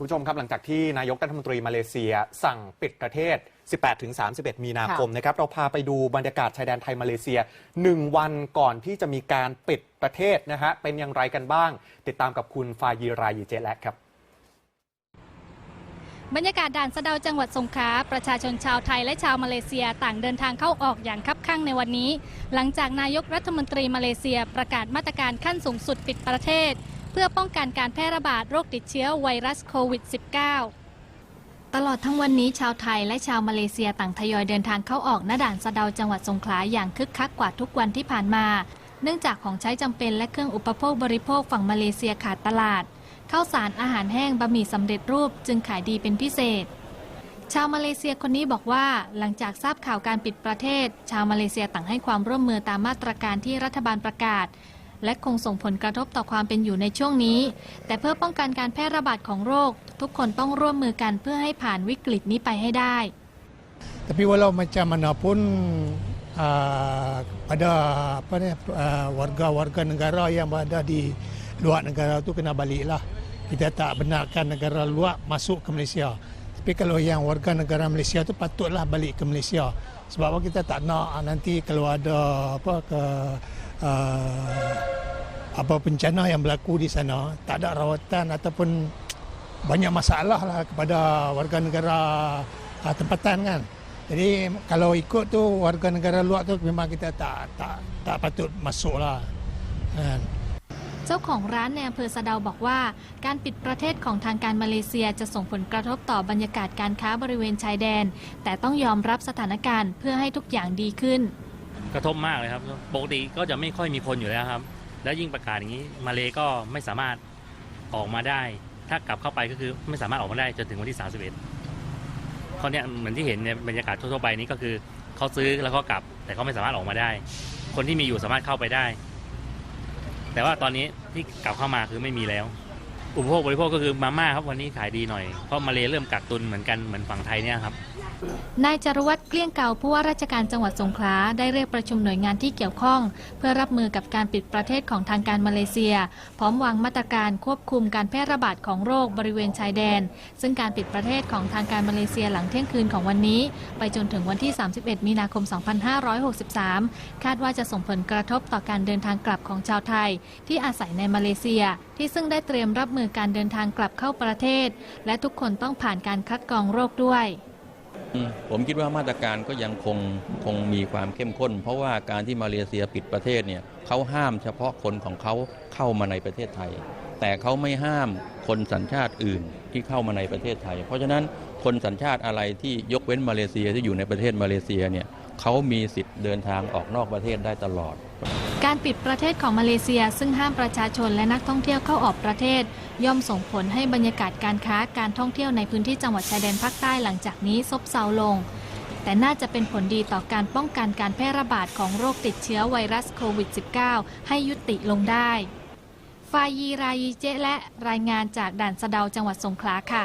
คุณผู้ชมครับหลังจากที่นายกรัฐมนตรีมาเลเซีย สั่งปิดประเทศ 18-31 มีนาคมนะครับ เราพาไปดูบรรยากาศชายแดนไทยมาเลเซีย 1 วันก่อนที่จะมีการปิดประเทศนะฮะ เป็นอย่างไรกันบ้าง ติดตามกับคุณฟายีรายีเจและครับ บรรยากาศด่านสะเดาจังหวัดสงขลาประชาชนชาวไทยและชาวมาเลเซียต่างเดินทางเข้าออกอย่างคับคั่งในวันนี้ หลังจากนายกรัฐมนตรีมาเลเซียประกาศมาตรการขั้นสูงสุดปิดประเทศ พื่อป้องกันการแพร่ระบาดโรคติดเชื้อไวรัสโควิด -19 ตลอดทั้งวันนี้ชาวไทยและชาวมาเลเซียต่างทยอยเดินทางเข้าออกณด่านสะเดาจังหวัดสงขลาอย่างคึกคักกว่าทุกวันที่ผ่านมา เนื่องจากของใช้จำเป็นและเครื่องอุปโภคบริโภคฝั่งมาเลเซียขาดตลาดข้าวสารอาหารแห้งบะหมี่สำเร็จรูปจึงขายดีเป็นพิเศษชาวมาเลเซียคนนี้บอกว่าหลังจากทราบข่าวการปิดประเทศ ชาวมาเลเซียต่างให้ความร่วมมือตามมาตรการที่รัฐบาลประกาศ และคงส่งผลกระทบต่อความเป็นอยู่ในช่วงนี้ แต่เพื่อป้องกันการแพร่ระบาดของโรค ทุกคนต้องร่วมมือกันเพื่อให้ผ่านวิกฤตนี้ไปให้ได้ Tapi walau macam mana pun uh, pada apa ni uh, warga-warga negara yang berada di luar negara tu kena baliklah. Kita tak benarkan negara luar masuk ke Malaysia. Tapi kalau yang warga negara Malaysia tu patutlah balik ke Malaysia. Sebab apa kita tak nak ah, nanti kalau ada apa ke uh, apa bencana yang berlaku di sana tak ada rawatan ataupun banyak masalah lah kepada warga negara uh, tempatan kan. Jadi kalau ikut tu warga negara luar tu memang kita tak tak tak patut masuk lah. Kan. เจ้าของร้านในอำเภอสะเดาบอกว่า การปิดประเทศของทางการมาเลเซียจะส่งผลกระทบต่อบรรยากาศการค้าบริเวณชายแดน แต่ต้องยอมรับสถานการณ์เพื่อให้ทุกอย่างดีขึ้น กระทบมากเลยครับ ปกติก็จะไม่ค่อยมีคนอยู่แล้วครับ แล้วยิ่งประกาศอย่างนี้มาเลก็ไม่สามารถออกมาได้ ถ้ากลับเข้าไปก็คือไม่สามารถออกมาได้จนถึงวันที่ 31เขาเนี่ยเหมือนที่เห็นในบรรยากาศทั่วๆไปนี้ก็คือเขาซื้อแล้วก็กลับ แต่เขาไม่สามารถออกมาได้ คนที่มีอยู่สามารถเข้าไปได้ แต่ว่าตอนนี้ที่กลับเข้ามาคือไม่มีแล้ว อุปโภคบริโภคก็คือมาม่าครับวันนี้ขายดีหน่อยเพราะมาเลเริ่มกักตุนเหมือนกันเหมือนฝั่งไทยเนี่ยครับ นายจารวัตรเกลี้ยงเก่าผู้ว่าราชการจังหวัดสงขลาได้เรียกประชุมหน่วยงานที่เกี่ยวข้อง เพื่อรับมือกับการปิดประเทศของทางการมาเลเซีย พร้อมวางมาตรการควบคุมการแพร่ระบาดของโรคบริเวณชายแดน ซึ่งการปิดประเทศของทางการมาเลเซียหลังเที่ยงคืนของวันนี้ ไปจนถึงวันที่ 31 มีนาคม 2563 คาดว่าจะส่งผลกระทบต่อการเดินทางกลับของชาวไทย ที่อาศัยในมาเลเซีย ที่ซึ่งได้เตรียมรับมือการเดินทางกลับเข้าประเทศ และทุกคนต้องผ่านการคัดกรองโรคด้วย ผมคิดว่ามาตรการก็ยังคงคงมีความเข้มข้น เพราะว่าการที่มาเลเซียปิดประเทศเนี่ยเขาห้ามเฉพาะคนของเขาเข้ามาในประเทศไทย แต่เขาไม่ห้ามคนสัญชาติอื่นที่เข้ามาในประเทศไทย เพราะฉะนั้นคนสัญชาติอะไรที่ยกเว้นมาเลเซียที่อยู่ในประเทศมาเลเซียเนี่ยเขามีสิทธิ์เดินทางออกนอกประเทศได้ตลอด การปิดประเทศของมาเลเซีย ซึ่งห้ามประชาชนและนักท่องเที่ยวเข้าออกประเทศ ย่อมส่งผลให้บรรยากาศการค้าการท่องเที่ยวในพื้นที่จังหวัดชายแดนภาคใต้หลังจากนี้ซบเซาลง แต่น่าจะเป็นผลดีต่อการป้องกันการแพร่ระบาดของโรคติดเชื้อไวรัสโควิด -19 ให้ยุติลงได้ฟายีรายีเจและรายงานจากด่านสะเดาจังหวัดสงขลาค่ะ